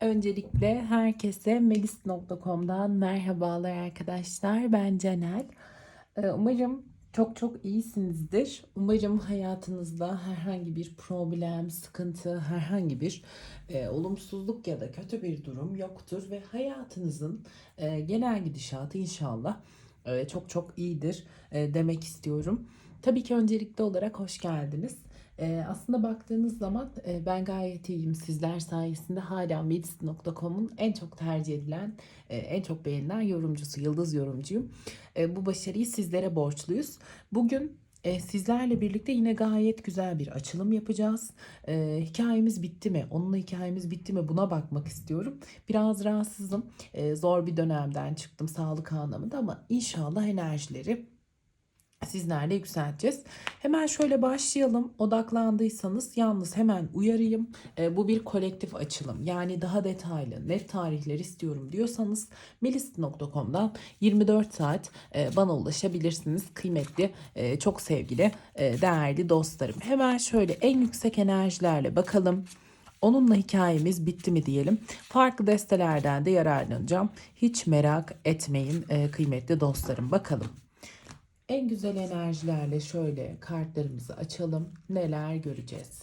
Öncelikle herkese melis.com'dan merhabalar arkadaşlar. Ben Canel. Ee, Umarım çok çok iyisinizdir. Umarım hayatınızda herhangi bir problem, sıkıntı, herhangi bir e, olumsuzluk ya da kötü bir durum yoktur ve hayatınızın e, genel gidişatı inşallah e, çok çok iyidir e, demek istiyorum. Tabii ki öncelikli olarak hoş geldiniz. Ee, aslında baktığınız zaman e, ben gayet iyiyim. Sizler sayesinde hala medis.com'un en çok tercih edilen, e, en çok beğenilen yorumcusu, yıldız yorumcuyum. E, bu başarıyı sizlere borçluyuz. Bugün e, sizlerle birlikte yine gayet güzel bir açılım yapacağız. E, hikayemiz bitti mi? Onunla hikayemiz bitti mi? Buna bakmak istiyorum. Biraz rahatsızım. E, zor bir dönemden çıktım sağlık anlamında ama inşallah enerjileri sizlerle yükselteceğiz. Hemen şöyle başlayalım. Odaklandıysanız yalnız hemen uyarayım. E, bu bir kolektif açılım. Yani daha detaylı, net tarihler istiyorum diyorsanız melis.com'dan 24 saat e, bana ulaşabilirsiniz. Kıymetli, e, çok sevgili, e, değerli dostlarım. Hemen şöyle en yüksek enerjilerle bakalım. Onunla hikayemiz bitti mi diyelim. Farklı destelerden de yararlanacağım. Hiç merak etmeyin e, kıymetli dostlarım. Bakalım. En güzel enerjilerle şöyle kartlarımızı açalım. Neler göreceğiz?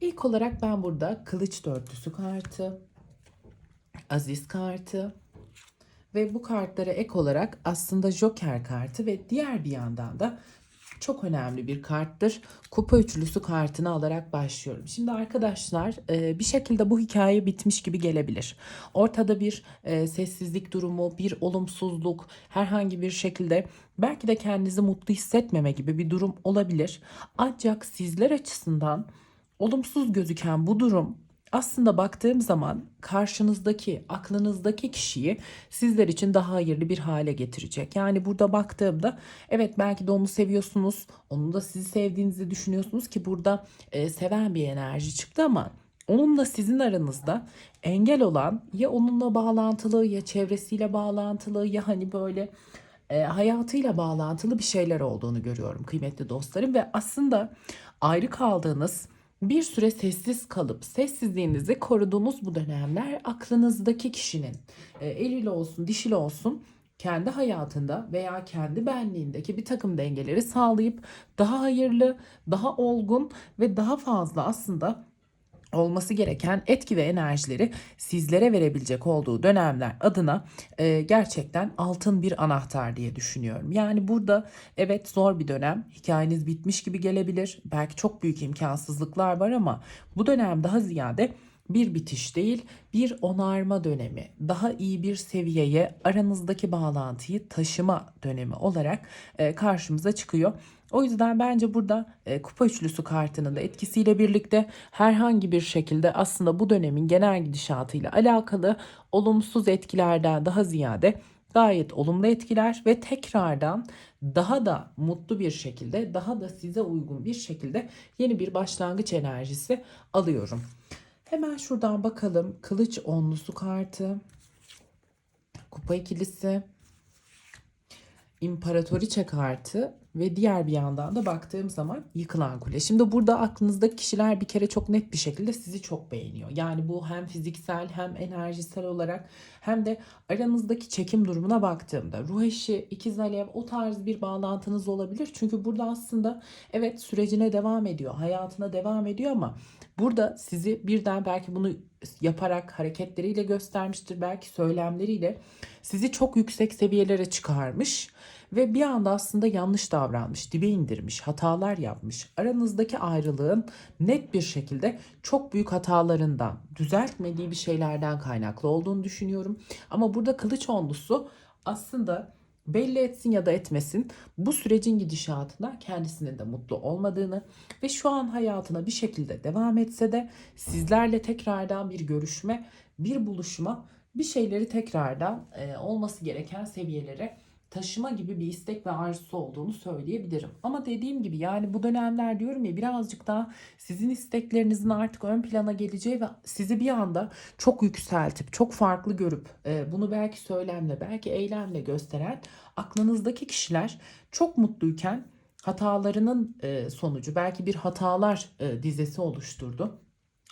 İlk olarak ben burada kılıç dörtlüsü kartı, aziz kartı ve bu kartlara ek olarak aslında joker kartı ve diğer bir yandan da çok önemli bir karttır. Kupa üçlüsü kartını alarak başlıyorum. Şimdi arkadaşlar e, bir şekilde bu hikaye bitmiş gibi gelebilir. Ortada bir e, sessizlik durumu, bir olumsuzluk, herhangi bir şekilde belki de kendinizi mutlu hissetmeme gibi bir durum olabilir. Ancak sizler açısından olumsuz gözüken bu durum aslında baktığım zaman karşınızdaki, aklınızdaki kişiyi sizler için daha hayırlı bir hale getirecek. Yani burada baktığımda evet belki de onu seviyorsunuz, onun da sizi sevdiğinizi düşünüyorsunuz ki burada e, seven bir enerji çıktı ama onunla sizin aranızda engel olan ya onunla bağlantılı ya çevresiyle bağlantılı ya hani böyle e, hayatıyla bağlantılı bir şeyler olduğunu görüyorum kıymetli dostlarım ve aslında ayrı kaldığınız bir süre sessiz kalıp sessizliğinizi koruduğunuz bu dönemler aklınızdaki kişinin eril olsun dişil olsun kendi hayatında veya kendi benliğindeki bir takım dengeleri sağlayıp daha hayırlı, daha olgun ve daha fazla aslında olması gereken etki ve enerjileri sizlere verebilecek olduğu dönemler adına e, gerçekten altın bir anahtar diye düşünüyorum. Yani burada evet zor bir dönem. Hikayeniz bitmiş gibi gelebilir. Belki çok büyük imkansızlıklar var ama bu dönem daha ziyade bir bitiş değil, bir onarma dönemi, daha iyi bir seviyeye aranızdaki bağlantıyı taşıma dönemi olarak e, karşımıza çıkıyor. O yüzden bence burada e, kupa üçlüsü kartının da etkisiyle birlikte herhangi bir şekilde aslında bu dönemin genel gidişatıyla alakalı olumsuz etkilerden daha ziyade gayet olumlu etkiler ve tekrardan daha da mutlu bir şekilde, daha da size uygun bir şekilde yeni bir başlangıç enerjisi alıyorum. Hemen şuradan bakalım. Kılıç onlusu kartı. Kupa ikilisi. İmparatoriçe kartı ve diğer bir yandan da baktığım zaman yıkılan kule. Şimdi burada aklınızdaki kişiler bir kere çok net bir şekilde sizi çok beğeniyor. Yani bu hem fiziksel hem enerjisel olarak hem de aranızdaki çekim durumuna baktığımda ruh eşi, ikiz alev o tarz bir bağlantınız olabilir. Çünkü burada aslında evet sürecine devam ediyor, hayatına devam ediyor ama burada sizi birden belki bunu yaparak hareketleriyle göstermiştir, belki söylemleriyle sizi çok yüksek seviyelere çıkarmış ve bir anda aslında yanlış davranmış, dibe indirmiş, hatalar yapmış. Aranızdaki ayrılığın net bir şekilde çok büyük hatalarından, düzeltmediği bir şeylerden kaynaklı olduğunu düşünüyorum. Ama burada kılıç onlusu aslında belli etsin ya da etmesin bu sürecin gidişatında kendisinin de mutlu olmadığını ve şu an hayatına bir şekilde devam etse de sizlerle tekrardan bir görüşme, bir buluşma, bir şeyleri tekrardan e, olması gereken seviyelere taşıma gibi bir istek ve arzusu olduğunu söyleyebilirim. Ama dediğim gibi yani bu dönemler diyorum ya birazcık daha sizin isteklerinizin artık ön plana geleceği ve sizi bir anda çok yükseltip çok farklı görüp e, bunu belki söylemle belki eylemle gösteren aklınızdaki kişiler çok mutluyken hatalarının e, sonucu belki bir hatalar e, dizesi oluşturdu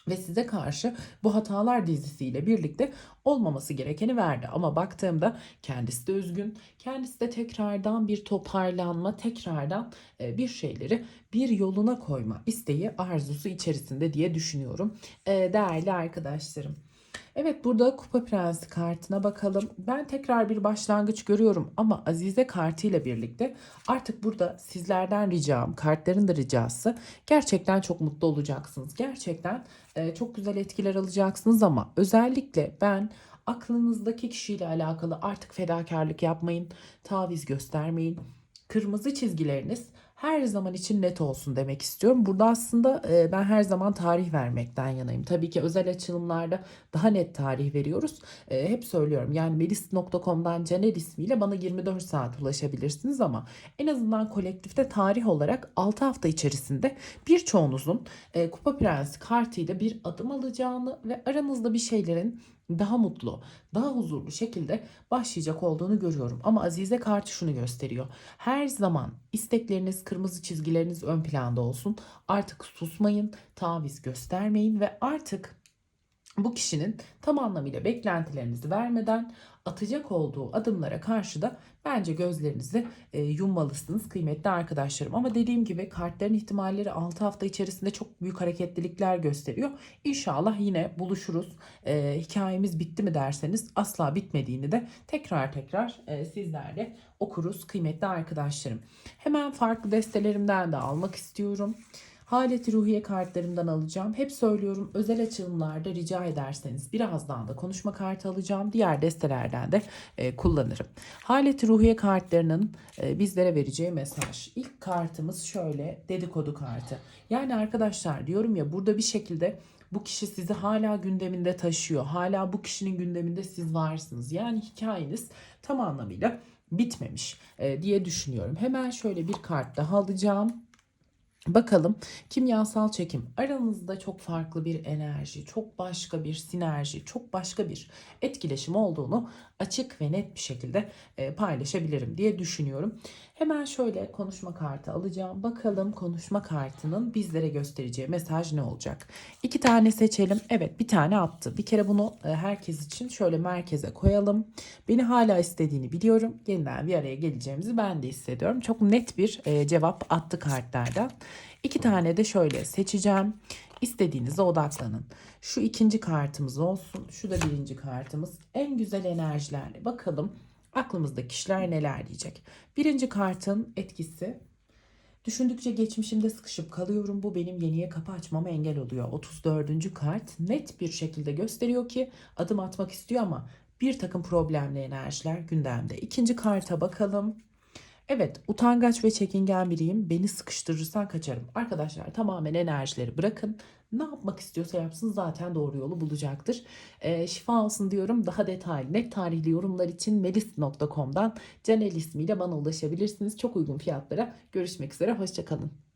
ve size karşı bu hatalar dizisiyle birlikte olmaması gerekeni verdi. Ama baktığımda kendisi de üzgün, kendisi de tekrardan bir toparlanma, tekrardan e, bir şeyleri bir yoluna koyma isteği, arzusu içerisinde diye düşünüyorum. E, Değerli arkadaşlarım. Evet burada Kupa Prensi kartına bakalım. Ben tekrar bir başlangıç görüyorum ama Azize kartıyla birlikte artık burada sizlerden ricam, kartların da ricası gerçekten çok mutlu olacaksınız. Gerçekten e, çok güzel etkiler alacaksınız ama özellikle ben aklınızdaki kişiyle alakalı artık fedakarlık yapmayın, taviz göstermeyin. Kırmızı çizgileriniz her zaman için net olsun demek istiyorum. Burada aslında e, ben her zaman tarih vermekten yanayım. Tabii ki özel açılımlarda daha net tarih veriyoruz. E, hep söylüyorum yani melis.com'dan Caner ismiyle bana 24 saat ulaşabilirsiniz ama en azından kolektifte tarih olarak 6 hafta içerisinde birçoğunuzun e, Kupa Prensi kartıyla bir adım alacağını ve aranızda bir şeylerin daha mutlu, daha huzurlu şekilde başlayacak olduğunu görüyorum. Ama Azize kartı şunu gösteriyor. Her zaman istekleriniz, kırmızı çizgileriniz ön planda olsun. Artık susmayın, taviz göstermeyin ve artık bu kişinin tam anlamıyla beklentilerinizi vermeden atacak olduğu adımlara karşı da bence gözlerinizi e, yummalısınız kıymetli arkadaşlarım. Ama dediğim gibi kartların ihtimalleri 6 hafta içerisinde çok büyük hareketlilikler gösteriyor. İnşallah yine buluşuruz. E, hikayemiz bitti mi derseniz asla bitmediğini de tekrar tekrar e, sizlerle okuruz kıymetli arkadaşlarım. Hemen farklı destelerimden de almak istiyorum. Haleti ruhiye kartlarımdan alacağım. Hep söylüyorum özel açılımlarda rica ederseniz birazdan da konuşma kartı alacağım. Diğer destelerden de e, kullanırım. Haleti ruhiye kartlarının e, bizlere vereceği mesaj. İlk kartımız şöyle dedikodu kartı. Yani arkadaşlar diyorum ya burada bir şekilde bu kişi sizi hala gündeminde taşıyor. Hala bu kişinin gündeminde siz varsınız. Yani hikayeniz tam anlamıyla bitmemiş e, diye düşünüyorum. Hemen şöyle bir kart daha alacağım. Bakalım kimyasal çekim. Aranızda çok farklı bir enerji, çok başka bir sinerji, çok başka bir etkileşim olduğunu açık ve net bir şekilde e, paylaşabilirim diye düşünüyorum. Hemen şöyle konuşma kartı alacağım. Bakalım konuşma kartının bizlere göstereceği mesaj ne olacak? İki tane seçelim. Evet bir tane attı. Bir kere bunu e, herkes için şöyle merkeze koyalım. Beni hala istediğini biliyorum. Yeniden bir araya geleceğimizi ben de hissediyorum. Çok net bir e, cevap attı kartlardan. İki tane de şöyle seçeceğim. İstediğinize odaklanın. Şu ikinci kartımız olsun. Şu da birinci kartımız. En güzel enerjilerle bakalım aklımızda kişiler neler diyecek. Birinci kartın etkisi Düşündükçe geçmişimde sıkışıp kalıyorum. Bu benim yeniye kapı açmama engel oluyor. 34. kart net bir şekilde gösteriyor ki adım atmak istiyor ama bir takım problemli enerjiler gündemde. İkinci karta bakalım. Evet, utangaç ve çekingen biriyim. Beni sıkıştırırsan kaçarım. Arkadaşlar tamamen enerjileri bırakın. Ne yapmak istiyorsa yapsın zaten doğru yolu bulacaktır. E, şifa olsun diyorum. Daha detaylı net tarihli yorumlar için melis.com'dan Canel ismiyle bana ulaşabilirsiniz. Çok uygun fiyatlara görüşmek üzere. Hoşçakalın.